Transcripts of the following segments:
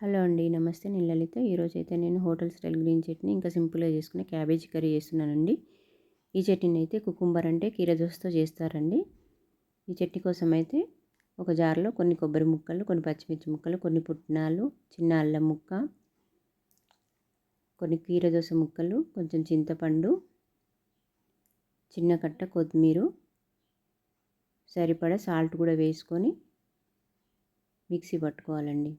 Hello అండి నమస్తే. నేను లలిత. ఈరోజు అయితే నేను హోటల్ స్టైల్ గ్రీన్ చట్నీ ఇంకా సింపుల్గా చేసుకునే క్యాబేజీ కర్రీ చేస్తున్నానండి. ఈ చట్నీని అయితే కుకుంబర్ అంటే కీరదోసతో చేస్తారండి. ఈ చట్నీ కోసం అయితే ఒక జార్లో కొన్ని కొబ్బరి ముక్కలు కొన్ని పచ్చిమిర్చి ముక్కలు కొన్ని పుట్నాలు చిన్న అల్లం ముక్క కొన్ని కీరదోస ముక్కలు కొంచెం చింతపండు చిన్న కట్ట కొత్తిమీర సరిపడా సాల్ట్ కూడా వేసుకొని మిక్సీ పట్టుకోవాలండి.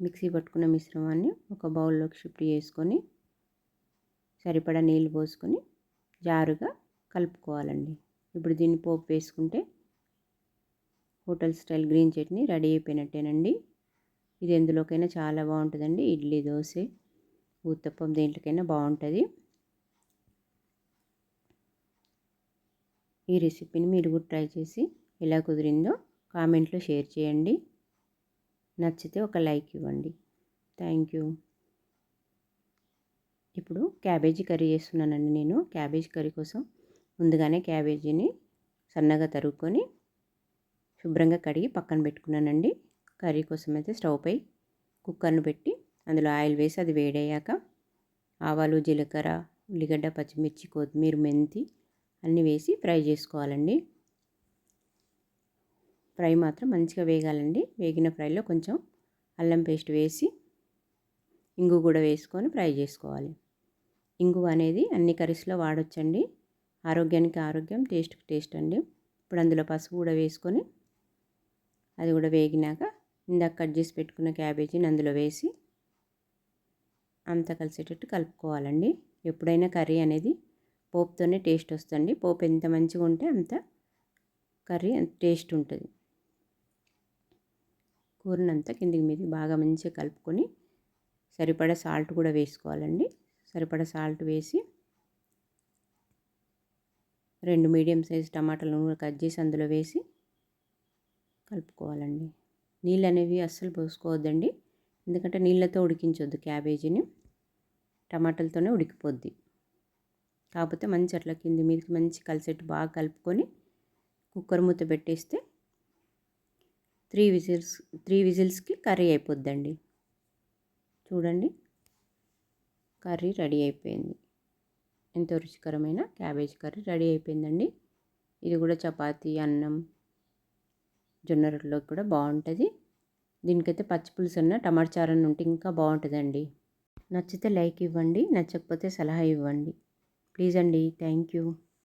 మిక్సీ పట్టుకున్న మిశ్రమాన్ని ఒక బౌల్లోకి షిఫ్ట్ చేసుకొని సరిపడా నీళ్ళు పోసుకొని జారుగా కలుపుకోవాలండి. ఇప్పుడు దీన్ని పోపు వేసుకుంటే hotel style green chutney ready అయిపోయినట్టేనండి. ఇది ఎందులోకైనా చాలా బాగుంటుందండి. ఇడ్లీ దోశ ఉత్తప్పం దేంట్లోకైనా బాగుంటుంది. ఈ రెసిపీని మీరు కూడా ట్రై చేసి ఎలా కుదిరిందో కామెంట్లో షేర్ చేయండి. నచ్చితే ఒక లైక్ ఇవ్వండి. Thank you. ఇప్పుడు క్యాబేజీ కర్రీ చేస్తున్నానండి నేను. క్యాబేజీ కర్రీ కోసం ముందుగానే క్యాబేజీని సన్నగా తరుక్కొని శుభ్రంగా కడిగి పక్కన పెట్టుకున్నానండి. కర్రీ కోసం అయితే స్టవ్ పై కుక్కర్ను పెట్టి అందులో ఆయిల్ వేసి అది వేడయ్యాక ఆవాలు జీలకర్ర ఉల్లిగడ్డ పచ్చిమిర్చి కొత్తిమీర మెంతి అన్నీ వేసి ఫ్రై చేసుకోవాలండి. ఫ్రై మాత్రం మంచిగా వేగాలండి. వేగిన ఫ్రైలో కొంచెం అల్లం పేస్ట్ వేసి ఇంగు కూడా వేసుకొని ఫ్రై చేసుకోవాలి. ఇంగు అనేది అన్ని కర్రీస్లో వాడొచ్చండి. ఆరోగ్యానికి ఆరోగ్యం టేస్ట్కి టేస్ట్ అండి. ఇప్పుడు అందులో పసుపు కూడా వేసుకొని అది కూడా వేగినాక ఇందాక కట్ చేసి పెట్టుకున్న క్యాబేజీని అందులో వేసి అంతా కలిసేటట్టు కలుపుకోవాలండి. ఎప్పుడైనా కర్రీ అనేది పోపుతోనే టేస్ట్ వస్తుంది పోపు ఎంత మంచిగా ఉంటే అంత కర్రీ టేస్ట్ ఉంటుంది. కూరనంతా కిందికి మీదకి బాగా మంచిగా కలుపుకొని సరిపడా సాల్ట్ కూడా వేసుకోవాలండి. సరిపడా సాల్ట్ వేసి రెండు మీడియం సైజ్ టమాటాలను నూనె కట్ చేసి అందులో వేసి కలుపుకోవాలండి. నీళ్ళు అనేవి అస్సలు పోసుకోవద్దండి. ఎందుకంటే నీళ్ళతో ఉడికించొద్దు క్యాబేజీని. టమాటాలతోనే ఉడికిపోద్ది. కాకపోతే మంచి అట్లా కింది మీదకి మంచి కలిసేట్టు బాగా కలుపుకొని కుక్కర్ మూత పెట్టేస్తే త్రీ విజిల్స్ త్రీ విజిల్స్కి కర్రీ అయిపోద్దండి. చూడండి. కర్రీ రెడీ అయిపోయింది. ఎంతో రుచికరమైన క్యాబేజ్ కర్రీ రెడీ అయిపోయిందండి. ఇది కూడా చపాతీ అన్నం జొన్న రొట్టెలోకి కూడా బాగుంటుంది. దీనికైతే పచ్చి పులుసు అన్న టమాటా చారన్న ఉంటే ఇంకా బాగుంటుందండి. నచ్చితే లైక్ ఇవ్వండి నచ్చకపోతే సలహా ఇవ్వండి. ప్లీజ్ అండి థ్యాంక్ యూ.